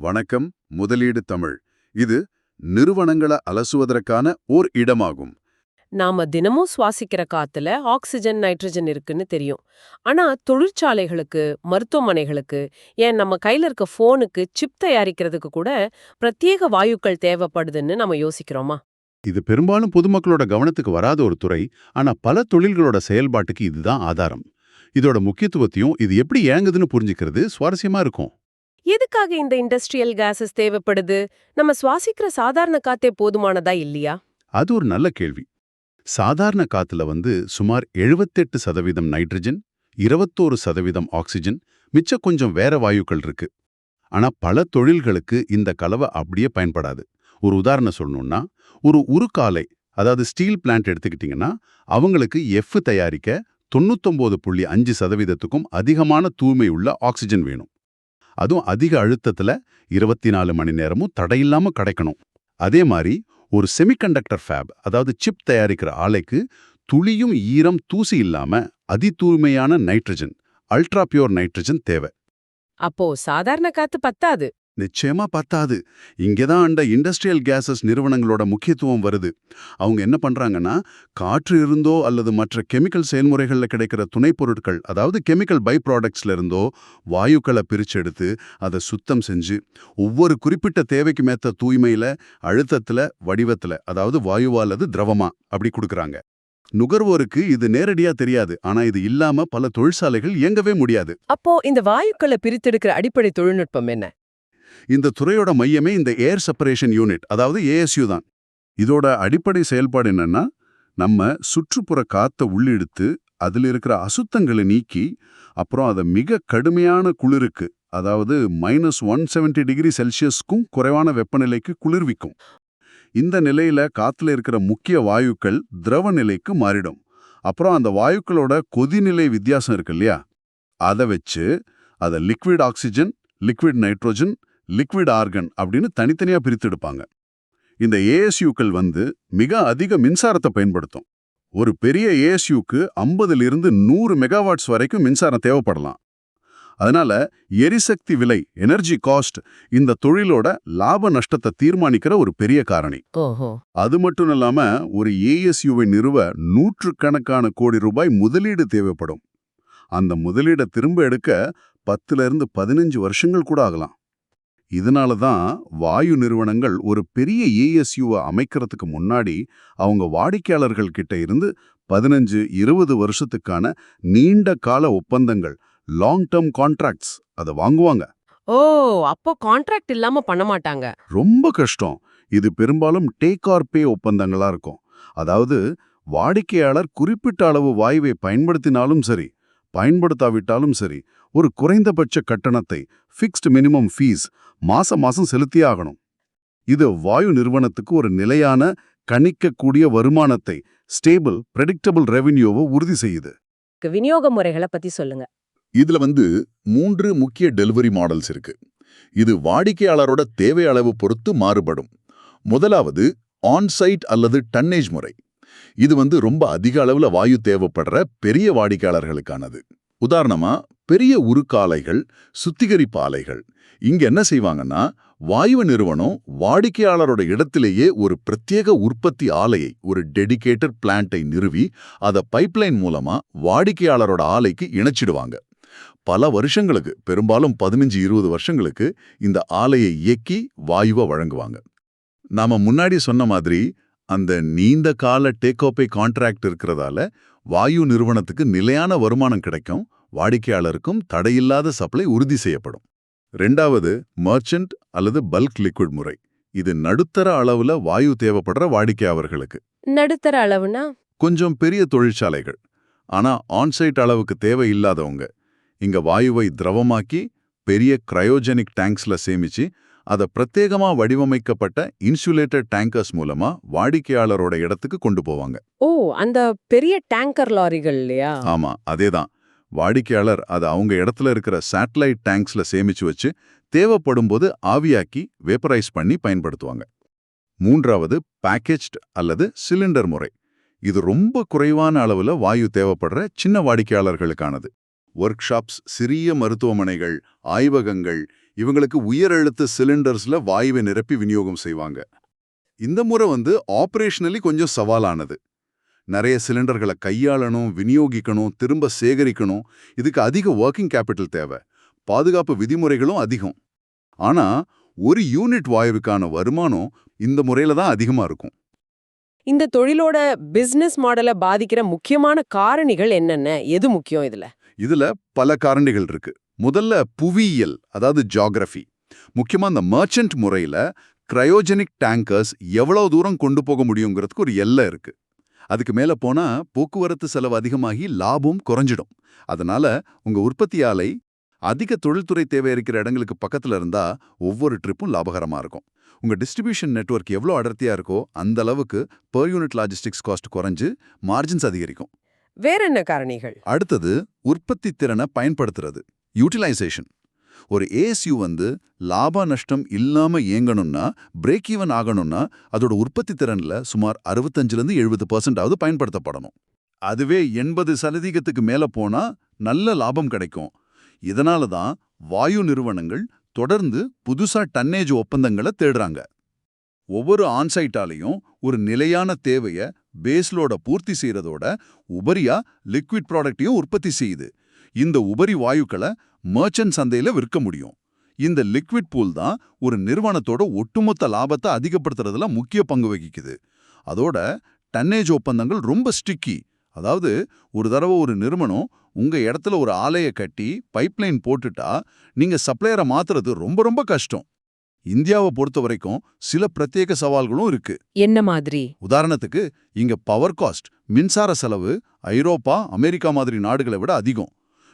வணக்கம் முதலீடு தமிழ். இது நிறுவனங்களை அலசுவதற்கான ஓர் இடமாகும். நாம தினமும் சுவாசிக்கிற காத்துல ஆக்சிஜன் நைட்ரஜன் இருக்குன்னு தெரியும். ஆனா தொழிற்சாலைகளுக்கு மருத்துவமனைகளுக்கு ஏன் நம்ம கையில இருக்க போனுக்கு சிப் தயாரிக்கிறதுக்கு கூட பிரத்யேக வாயுக்கள் தேவைப்படுதுன்னு நம்ம யோசிக்கிறோமா? இது பெரும்பாலும் பொதுமக்களோட கவனத்துக்கு வராத ஒரு துறை. ஆனா பல தொழில்களோட செயல்பாட்டுக்கு இதுதான் ஆதாரம். இதோட முக்கியத்துவத்தையும் இது எப்படி இயங்குதுன்னு புரிஞ்சுக்கிறது சுவாரஸ்யமா இருக்கும். எதுக்காக இந்த இண்டஸ்ட்ரியல் கேஸஸ் தேவைப்படுது? நம்ம சுவாசிக்கிற சாதாரண காத்தே போதுமானதா இல்லையா? அது ஒரு நல்ல கேள்வி. சாதாரண காத்துல வந்து சுமார் 78% சதவீதம் நைட்ரஜன் இருபத்தோரு சதவீதம் ஆக்சிஜன் மிச்ச கொஞ்சம் வேற வாயுக்கள் இருக்கு. ஆனா பல தொழில்களுக்கு இந்த கலவை அப்படியே பயன்படாது. ஒரு உதாரணம் சொல்லணும்னா ஒரு உருக்காலை அதாவது ஸ்டீல் பிளான்ட் எடுத்துக்கிட்டிங்கன்னா அவங்களுக்கு எஃப் தயாரிக்க தொண்ணூத்தொன்பது புள்ளி அஞ்சு சதவீதத்துக்கும் அதிகமான தூய்மை உள்ள ஆக்சிஜன் வேணும். அதுவும் அதிக அழுத்தத்துல இருபத்தி நாலு மணி நேரமும் தடையில்லாம கிடைக்கணும். அதே மாதிரி ஒரு செமிகண்டக்டர் ஃபேப் அதாவது சிப் தயாரிக்கிற ஆலைக்கு துளியும் ஈரம் தூசி இல்லாம அதிதூய்மையான நைட்ரஜன் அல்ட்ரா பியூர் நைட்ரஜன் தேவை. அப்போ சாதாரண காத்து பத்தாது. நிச்சயமா பத்தாது. இங்கதான் அந்த இண்டஸ்ட்ரியல் கேஸஸ் நிறுவனங்களோட முக்கியத்துவம் வருது. அவங்க என்ன பண்றாங்கன்னா காற்று இருந்தோ அல்லது மற்ற கெமிக்கல் செயல்முறைகள்ல கிடைக்கிற துணை பொருட்கள் அதாவது கெமிக்கல் பை ப்ராடக்ட்ஸ்ல இருந்தோ வாயுக்களை பிரிச்செடுத்து அதை சுத்தம் செஞ்சு ஒவ்வொரு குறிப்பிட்ட தேவைக்கு மேத்த தூய்மையில அழுத்தத்துல வடிவத்துல அதாவது வாயுவா அல்லது திரவமா அப்படி கொடுக்குறாங்க. நுகர்வோருக்கு இது நேரடியா தெரியாது. ஆனா இது இல்லாம பல தொழிற்சாலைகள் இயங்கவே முடியாது. அப்போ இந்த வாயுக்களை பிரித்தெடுக்கிற அடிப்படை தொழில்நுட்பம் என்ன? இந்த துறையோட மையமே இந்த ஏர் செப்பரேஷன் யூனிட் அதாவது ஏஎஸ்யூ தான். இதோட அடிப்படை செயல்பாடு என்னன்னா நம்ம சுற்றுப்புற காத்தை உள்ளிடுத்து அதில் இருக்கிற அசுத்தங்களை நீக்கி அப்புறம் அதை மிக கடுமையான குளிருக்கு அதாவது மைனஸ் ஒன் செவன்டி டிகிரி செல்சியஸ்க்கும் குறைவான வெப்பநிலைக்கு குளிர்விக்கும். இந்த நிலையில காத்துல இருக்கிற முக்கிய வாயுக்கள் திரவ நிலைக்கு மாறிடும். அப்புறம் அந்த வாயுக்களோட கொதிநிலை வித்தியாசம் இருக்கு இல்லையா? அதை வச்சு அதை liquid oxygen liquid nitrogen liquid argon அப்படின்னு தனித்தனியா பிரித்து எடுப்பாங்க. இந்த ஏஎஸ்யூக்கள் வந்து மிக அதிக மின்சாரத்தை பயன்படுத்தும். ஒரு பெரிய ஏஎஸ்யூக்கு ஐம்பதுல இருந்து நூறு மெகாவாட்ஸ் வரைக்கும் மின்சாரம் தேவைப்படலாம். அதனால எரிசக்தி விலை எனர்ஜி காஸ்ட் இந்த தொழிலோட லாப நஷ்டத்தை தீர்மானிக்கிற ஒரு பெரிய காரணி. அது மட்டும் இல்லாம ஒரு ஏஎஸ்யூவை நிறுவ நூற்றுக்கணக்கான கோடி ரூபாய் முதலீடு தேவைப்படும். அந்த முதலீடை திரும்ப எடுக்க பத்துல இருந்து பதினஞ்சு வருஷங்கள் கூட ஆகலாம். இதனால தான் வாயு நிறுவனங்கள் ஒரு பெரிய ஏஎஸ்யூவை அமைக்கிறதுக்கு முன்னாடி அவங்க வாடிக்கையாளர்கள் கிட்ட இருந்து பதினஞ்சு இருபது வருஷத்துக்கான நீண்ட கால ஒப்பந்தங்கள் லாங் டேர்ம் கான்ட்ராக்ட்ஸ் அதை வாங்குவாங்க. ஓ அப்போ கான்ட்ராக்ட் இல்லாம பண்ண மாட்டாங்க. ரொம்ப கஷ்டம். இது பெரும்பாலும் டேக் ஆர் பே ஒப்பந்தங்களா இருக்கும். அதாவது வாடிக்கையாளர் குறிப்பிட்ட அளவு வாயுவை பயன்படுத்தினாலும் சரி பயன்படுத்தாவிட்டாலும் சரி ஒரு குறைந்தபட்ச கட்டணத்தை ஃபிக்ஸ்ட் மினிமம் ஃபீஸ் மாசம் மாசம் செலுத்தியே ஆகணும். இது வாயு நிறுவனத்துக்கு ஒரு நிலையான கணிக்கக்கூடிய வருமானத்தை ஸ்டேபிள் பிரெடிக்டபிள் ரெவென்யூவை உறுதி செய்யுது. விநியோக முறைகளை பத்தி சொல்லுங்க. இதுல வந்து மூன்று முக்கிய டெலிவரி மாடல்ஸ் இருக்கு. இது வாடிக்கையாளரோட தேவை அளவு பொறுத்து மாறுபடும். முதலாவது ஆன்-சைட் அல்லது டன்னேஜ் முறை. இது வந்து ரொம்ப அதிக அளவுல வாயு தேவைப்படுற பெரிய வாடிக்கையாளர்களுக்கானது. உதாரணமா பெரிய உருக்காலைகள் சுத்திகரிப்பு ஆலைகள் இங்க என்ன செய்வாங்கன்னா வாயு நிறுவனம் வாடிக்கையாளரோட இடத்திலேயே ஒரு பிரத்யேக உற்பத்தி ஆலையை ஒரு டெடிகேட்டட் பிளான்ட்டை நிறுவி அதை பைப்லைன் மூலமா வாடிக்கையாளரோட ஆலைக்கு இணைச்சிடுவாங்க. பல வருஷங்களுக்கு பெரும்பாலும் பதினஞ்சு இருபது வருஷங்களுக்கு இந்த ஆலையை இயக்கி வாயுவை வழங்குவாங்க. நாம முன்னாடி சொன்ன மாதிரி அந்த நீண்ட கால டேக்கோப்பை கான்ட்ராக்ட் இருக்கிறதால வாயு நிறுவனத்துக்கு நிலையான வருமானம் கிடைக்கும். வாடிக்கையாளருக்கும் தடையில்லாத சப்ளை உறுதி செய்யப்படும். ரெண்டாவது மர்ச்சன்ட் அல்லது பல்க் லிக்விட் முறை. இது நடுத்தர அளவுல வாயு தேவைப்படுற வாடிக்கையாளர்களுக்கு நடுத்தர அளவுனா? கொஞ்சம் பெரிய தொழிற்சாலைகள். ஆனா ஆன்சைட் அளவுக்கு தேவை இல்லாதவங்க. இங்க வாயுவை திரவமாக்கி பெரிய கிரையோஜெனிக் டேங்க்ஸ்ல சேமிச்சு அதை பிரத்யேகமா வடிவமைக்கப்பட்ட இன்சுலேட்டட் டேங்கர்ஸ் மூலமா வாடிக்கையாளரோட இடத்துக்கு கொண்டு போவாங்க. ஓ அந்த பெரிய டேங்கர் லாரிகள் இல்லையா? ஆமா அதேதான். வாடிக்கையாளர் அதை அவங்க இடத்துல இருக்கிற சேட்டலைட் டேங்க்ஸ்ல சேமிச்சு வச்சு தேவைப்படும் போது ஆவியாக்கி வேப்பரைஸ் பண்ணி பயன்படுத்துவாங்க. மூன்றாவது பேக்கேஜ்ட் அல்லது சிலிண்டர் முறை. இது ரொம்ப குறைவான அளவுல வாயு தேவைப்படுற சின்ன வாடிக்கையாளர்களுக்கானது. ஒர்க் ஷாப்ஸ் சிறிய மருத்துவமனைகள் ஆய்வகங்கள் இவங்களுக்கு உயர் அழுத்த சிலிண்டர்ஸ்ல வாயுவை நிரப்பி விநியோகம் செய்வாங்க. இந்த முறை வந்து ஆபரேஷனலி கொஞ்சம் சவாலானது. நிறைய சிலிண்டர்களை கையாளணும் விநியோகிக்கணும் திரும்ப சேகரிக்கணும். இதுக்கு அதிக ஒர்க்கிங் கேபிட்டல் தேவை. பாதுகாப்பு விதிமுறைகளும் அதிகம். ஆனா ஒரு யூனிட் வாயுவுக்கான வருமானம் இந்த முறையில தான் அதிகமா இருக்கும். இந்த தொழிலோட பிசினஸ் மாடலை பாதிக்கிற முக்கியமான காரணிகள் என்னென்ன? எது முக்கியம் இதுல? இதுல பல காரணிகள் இருக்கு. முதல்ல புவியியல் அதாவது ஜியாகிரபி முக்கியமா இந்த மர்ச்சன்ட் முறையில கிரையோஜெனிக் டேங்கர்ஸ் எவ்வளவு தூரம் கொண்டு போக முடியுங்கிறதுக்கு ஒரு எல்லை இருக்கு. அதுக்கு மேல போனா போக்குவரத்து செலவு அதிகமாகி லாபம் குறைஞ்சிடும். அதனால உங்க உற்பத்தி ஆலை அதிக தொழில்துறை தேவை இருக்கிற இடங்களுக்கு பக்கத்துல இருந்தா ஒவ்வொரு ட்ரிப்பும் லாபகரமா இருக்கும். உங்க டிஸ்ட்ரிபியூஷன் நெட்வொர்க் எவ்வளோ அடர்த்தியா இருக்கோ அந்த அளவுக்கு பெர் யூனிட் லாஜிஸ்டிக்ஸ் காஸ்ட் குறைஞ்சு மார்ஜின்ஸ் அதிகரிக்கும். வேற என்ன காரணிகள்? அடுத்தது உற்பத்தி திறனை பயன்படுத்துறது யூட்டிலைசேஷன் ஒரு ஏஎஸ்யூ வந்து லாப நஷ்டம் இல்லாம இயங்கணும்னா பிரேக் ஈவன் ஆகணும்னா அதோட உற்பத்தி திறன்ல சுமார் அறுபத்தஞ்சிலேருந்து எழுபது பர்சன்டாவது பயன்படுத்தப்படணும். அதுவே எண்பது சதவீதத்துக்கு மேல போனா நல்ல லாபம் கிடைக்கும். இதனால தான் வாயு நிறுவனங்கள் தொடர்ந்து புதுசா டன்னேஜ் ஒப்பந்தங்களை தேடுறாங்க. ஒவ்வொரு ஆன்சைட்டாலையும் ஒரு நிலையான தேவைய பேஸ்லோட பூர்த்தி செய்யறதோட உபரியா லிக்விட் ப்ராடக்டையும் உற்பத்தி செய்யுது. இந்த உபரி வாயுக்களை மர்ச்சன்ட் சந்தையில விற்க முடியும். இந்த லிக்விட் பூல் தான் ஒரு நிறுவனத்தோட ஒட்டுமொத்த லாபத்தை அதிகப்படுத்துறதுல முக்கிய பங்கு வகிக்குது. அதோட டன்னேஜ் ஒப்பந்தங்கள் ரொம்ப ஸ்டிக்கி அதாவது ஒரு தடவை ஒரு நிறுவனம் உங்க இடத்துல ஒரு ஆலையை கட்டி பைப்லைன் போட்டுட்டா நீங்க சப்ளையரை மாத்துறது ரொம்ப ரொம்ப கஷ்டம். இந்தியாவை பொறுத்த வரைக்கும் சில பிரத்யேக சவால்களும் இருக்கு. என்ன மாதிரி? உதாரணத்துக்கு இங்க பவர் காஸ்ட் மின்சார செலவு ஐரோப்பா அமெரிக்கா மாதிரி நாடுகளை விட அதிகம்.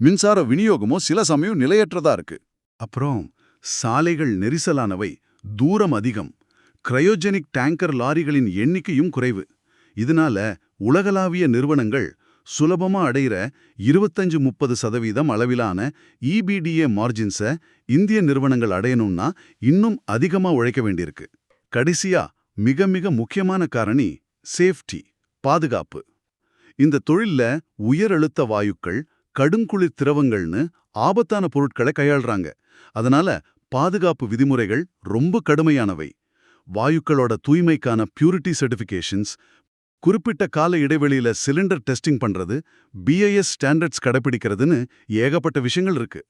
மின்சார விநியோகமும் சில சமயம் நிலையற்றதா இருக்கு. அப்புறம் சாலைகள் நெரிசலானவை தூரம் அதிகம். கிரயோஜெனிக் டேங்கர் லாரிகளின் எண்ணிக்கையும் குறைவு. இதனால உலகளாவிய நிறுவனங்கள் சுலபமா அடையிற இருபத்தஞ்சு முப்பது சதவீதம் அளவிலான இபிடிஏ மார்ஜின்ஸை இந்திய நிறுவனங்கள் அடையணும்னா இன்னும் அதிகமா உழைக்க வேண்டியிருக்கு. கடைசியா மிக மிக முக்கியமான காரணி சேஃப்டி பாதுகாப்பு. இந்த தொழில்ல உயர் அழுத்த வாயுக்கள் கடுங்குளிர் திரவங்கள்னு ஆபத்தான பொருட்களை கையாள்றாங்க. அதனால பாதுகாப்பு விதிமுறைகள் ரொம்ப கடுமையானவை. வாயுக்களோட தூய்மைக்கான பியூரிட்டி சர்டிஃபிகேஷன்ஸ் குறிப்பிட்ட கால இடைவெளியில சிலிண்டர் டெஸ்டிங் பண்றது பிஐஎஸ் ஸ்டாண்டர்ட்ஸ் கடைபிடிக்கிறதுன்னு ஏகப்பட்ட விஷயங்கள் இருக்கு.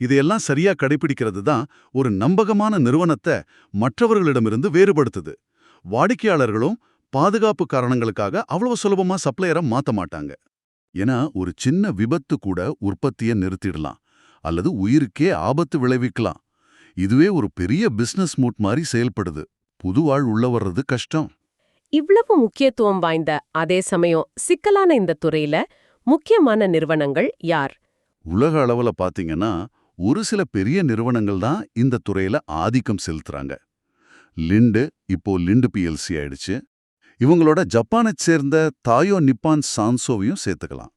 இதையெல்லாம் சரியா கடைபிடிக்கிறது தான் ஒரு நம்பகமான நிறுவனத்தை மற்றவர்களிடமிருந்து வேறுபடுத்துது. வாடிக்கையாளர்களும் பாதுகாப்பு காரணங்களுக்காக அவ்வளவு சுலபமா சப்ளையரை மாத்த மாட்டாங்க. ஏன்னா ஒரு சின்ன விபத்து கூட உற்பத்தியை நிறுத்திடலாம் அல்லது உயிருக்கே ஆபத்து விளைவிக்கலாம். இதுவே ஒரு பெரிய பிசினஸ் மூட் மாதிரி செயல்படுது. புதுவாழ் உள்ள வர்றது கஷ்டம். இவ்வளவு முக்கியத்துவம் வாய்ந்த அதே சமயம் சிக்கலான இந்த துறையில முக்கியமான நிறுவனங்கள் யார்? உலக அளவுல பாத்தீங்கன்னா ஒரு சில பெரிய நிறுவனங்கள் தான் இந்த துறையில ஆதிக்கம் செலுத்துறாங்க. லிண்டு இப்போ லிண்டு பிஎல்சி ஆயிடுச்சு. இவங்களோட ஜப்பானைச் சேர்ந்த தாயோ நிப்பான் சான்சோவையும் சேர்த்துக்கலாம்.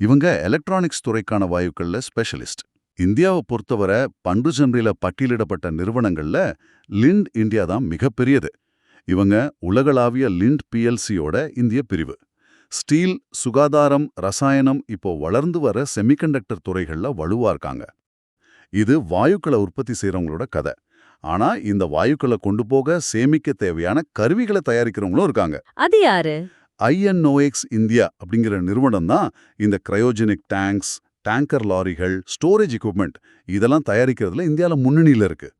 இவங்க எலக்ட்ரானிக்ஸ் துறைக்கான வாயுக்கள்ல ஸ்பெஷலிஸ்ட் இந்தியாவை பொறுத்தவரை பண்பு பட்டியலிடப்பட்ட நிறுவனங்கள்ல லிண்ட் இந்தியா தான் மிகப்பெரியது. இவங்க உலகளாவிய லிண்ட் பிஎல்சியோட இந்திய பிரிவு. ஸ்டீல் சுகாதாரம் ரசாயனம் இப்போ வளர்ந்து வர செமிகண்டக்டர் துறைகள்ல வலுவா இருக்காங்க. இது வாயுக்களை உற்பத்தி செய்றவங்களோட கதை. ஆனா இந்த வாயுக்களை கொண்டு போக சேமிக்க தேவையான கருவிகளை தயாரிக்கிறவங்களும் இருக்காங்க. அது யாரு? ஐஎன்ஓஎக்ஸ் இந்தியா அப்படிங்கிற நிறுவனம் தான் இந்த கிரையோஜெனிக் டேங்க்ஸ் டேங்கர் லாரிகள் ஸ்டோரேஜ் எக்யூப்மெண்ட் இதெல்லாம் தயாரிக்கிறதுல இந்தியால முன்னணியில இருக்கு.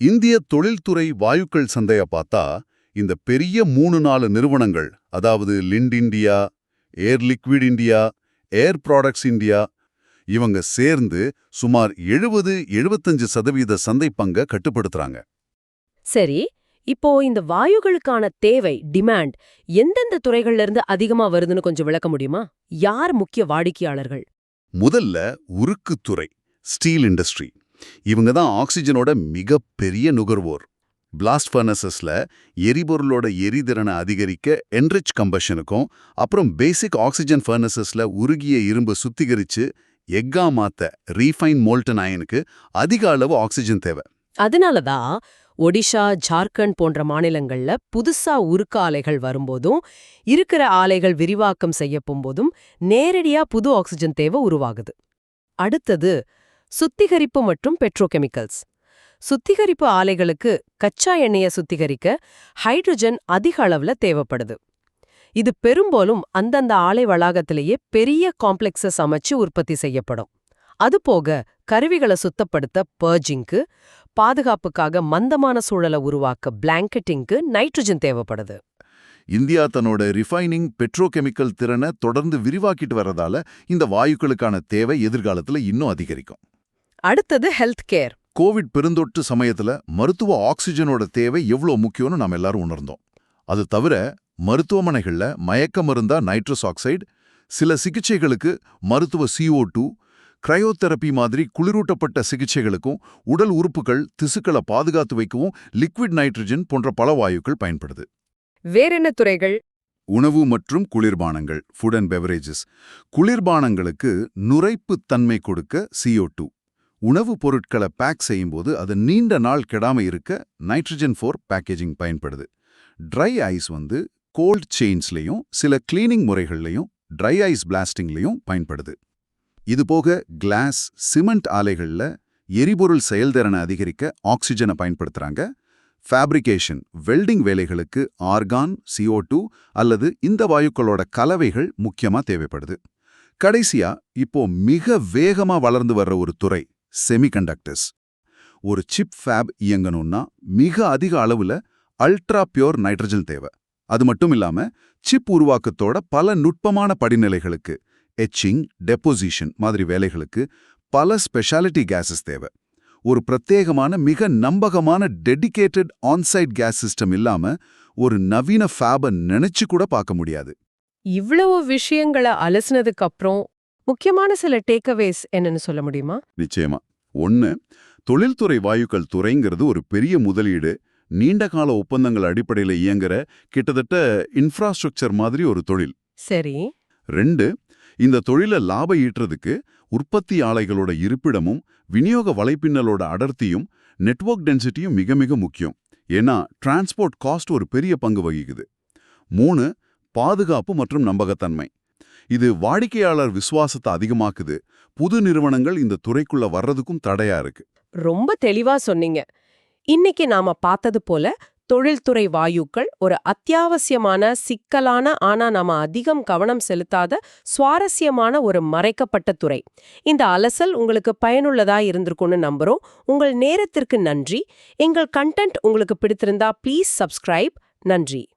இந்திய தொழில்துறை வாயுக்கள் சந்தைய பார்த்தா இந்த பெரிய மூணு நாலு நிறுவனங்கள் அதாவது Linde India Air Liquide India Air Products India இவங்க சேர்ந்து சுமார் எழுபது எழுபத்தஞ்சு சதவீத சந்தை பங்க கட்டுப்படுத்துறாங்க. சரி இப்போ இந்த வாயுகளுக்கான தேவை டிமாண்ட் எந்தெந்த துறைகள்ல இருந்து அதிகமா வருதுன்னு கொஞ்சம் விளக்க முடியுமா? யார் முக்கிய வாடிக்கையாளர்கள்? முதல்ல உருக்குத்துறை ஸ்டீல் இண்டஸ்ட்ரி. இவங்க தான் ஆக்சிஜனோட மிகப்பெரிய நுகர்வோர். பிளாஸ்ட் ஃபர்னசஸ்ல எரிபொருளோட எரிதிறனை அதிகரிக்க என்ரிச் கம்பஷனுக்கும் அப்புறம் பேசிக் ஆக்சிஜன் ஃபர்னசஸ்ல உருகிய இரும்பு சுத்திகரிச்சு எக்கா மாத்த ரீஃபைன் மோல்டன் அயனுக்கு அதிக அளவு ஆக்சிஜன் தேவை. அதனால தான் ஒடிஷா ஜார்க்கண்ட் போன்ற மாநிலங்கள்ல புதுசா உருக்க ஆலைகள் வரும்போதும் இருக்கிற ஆலைகள் விரிவாக்கம் செய்யப்போம்போதும் நேரடியா புது ஆக்சிஜன் தேவை உருவாகுது. அடுத்தது சுத்திகரிப்பு மற்றும் பெட்ரோகெமிக்கல்ஸ் சுத்திகரிப்பு ஆலைகளுக்கு கச்சா எண்ணெயை சுத்திகரிக்க ஹைட்ரஜன் அதிக அளவுல தேவைப்படுது. இது பெரும்பாலும் அந்தந்த ஆலை வளாகத்திலேயே பெரிய காம்ப்ளெக்ஸஸ் அமைச்சு உற்பத்தி செய்யப்படும். அதுபோக கருவிகளை சுத்தப்படுத்த பர்ஜிங்க்கு பாதுகாப்புக்காக மந்தமான சூழலை உருவாக்க பிளாங்கெட்டிங்க்கு நைட்ரஜன் தேவைப்படுது. இந்தியா தன்னோட ரிஃபைனிங் பெட்ரோகெமிக்கல் திறனை தொடர்ந்து விரிவாக்கிட்டு வரதால இந்த வாயுக்களுக்கான தேவை எதிர்காலத்துல இன்னும் அதிகரிக்கும். அடுத்தது ஹெல்த் கேர். கோவிட் பெருந்தொற்று சமயத்துல மருத்துவ ஆக்சிஜனோட தேவை எவ்வளோ முக்கியம்னு நாம எல்லாரும் உணர்ந்தோம். அது தவிர மருத்துவமனைகள்ல மயக்க மருந்தா நைட்ரஸ் ஆக்சைடு சில சிகிச்சைகளுக்கு மருத்துவ CO2 டூ கிரையோதெரப்பி மாதிரி குளிரூட்டப்பட்ட சிகிச்சைகளுக்கும் உடல் உறுப்புகள் திசுக்களை பாதுகாத்து வைக்கவும் லிக்விட் நைட்ரஜன் போன்ற பல வாயுக்கள் பயன்படுது. வேறென்ன துறைகள்? உணவு மற்றும் குளிர்பானங்கள் ஃபுட் அண்ட் பெவரேஜஸ் குளிர்பானங்களுக்கு நுரைப்புத் தன்மை கொடுக்க CO2 டூ உணவுப் பொருட்களை பேக் செய்யும்போது அது நீண்ட நாள் கெடாம இருக்க நைட்ரஜன் ஃபோர் பேக்கேஜிங் பயன்படுது. ட்ரை ஐஸ் வந்து கோல்ட் செயின்ஸ்லையும் சில கிளீனிங் முறைகள்லையும் ட்ரை ஐஸ் பிளாஸ்டிங்லையும் பயன்படுது. இதுபோக கிளாஸ் சிமெண்ட் ஆலைகள்ல எரிபொருள் செயல்திறனை அதிகரிக்க ஆக்சிஜனை பயன்படுத்துறாங்க. ஃபேப்ரிகேஷன் வெல்டிங் வேலைகளுக்கு ஆர்கான் CO2 டூ அல்லது இந்த வாயுக்களோட கலவைகள் முக்கியமா தேவைப்படுது. கடைசியா இப்போ மிக வேகமா வளர்ந்து வர்ற ஒரு துறை செமிகண்டக்டர்ஸ் ஒரு சிப் ஃபேப் இயங்கணும்னா மிக அதிக அளவுல அல்ட்ரா பியூர் நைட்ரஜன் தேவை. அது மட்டும் இல்லாம சிப் உருவாக்கத்தோட பல நுட்பமான படிநிலைகளுக்கு எச்சிங் டெப்போசிஷன் மாதிரி வேலைகளுக்கு பல ஸ்பெஷாலிட்டி கேஸஸ் தேவை. ஒரு பிரத்யேகமான மிக நம்பகமான டெடிகேட்டட் ஆன்சைட் கேஸ் சிஸ்டம் இல்லாம ஒரு நவீன ஃபேபை நினைச்சு கூட பார்க்க முடியாது. இவ்வளவு விஷயங்களை அலசுனதுக்கு அப்புறம் முக்கியமான சில டேக்அவேஸ் என்னன்னு சொல்ல முடியுமா? நிச்சயமா. ஒன்னு தொழில்துறை வாயுக்கள் துறைங்கிறது ஒரு பெரிய முதலீடு. நீண்டகால ஒப்பந்தங்கள் அடிப்படையில் இயங்குற கிட்டத்தட்ட இன்ஃப்ராஸ்ட்ரக்சர் மாதிரி ஒரு தொழில். சரி. ரெண்டு இந்த தொழிலை லாப ஈட்டுறதுக்கு உற்பத்தி ஆலைகளோட இருப்பிடமும் விநியோக வலைப்பின்னலோட அடர்த்தியும் நெட்வொர்க் டென்சிட்டியும் மிக மிக முக்கியம். ஏன்னா டிரான்ஸ்போர்ட் காஸ்ட் ஒரு பெரிய பங்கு வகிக்குது. மூணு பாதுகாப்பு மற்றும் நம்பகத்தன்மை. இது வாடிக்கையாளர் விசுவாசத்தை அதிகமாக்குது. புது நிறுவனங்கள் இந்த துறைக்குள்ள வர்றதுக்கும் தடையா இருக்கு. ரொம்ப தெளிவா சொன்னீங்க. இன்னைக்கு நாம பார்த்தது போல தொழில்துறை வாயுக்கள் ஒரு அத்தியாவசியமான சிக்கலான ஆனா நாம அதிகம் கவனம் செலுத்தாத சுவாரஸ்யமான ஒரு மறைக்கப்பட்ட துறை. இந்த அலசல் உங்களுக்கு பயனுள்ளதா இருந்திருக்கும்னு நம்புறோம். உங்கள் நேரத்திற்கு நன்றி. எங்கள் கண்டென்ட் உங்களுக்கு பிடித்திருந்தா ப்ளீஸ் சப்ஸ்கிரைப் நன்றி.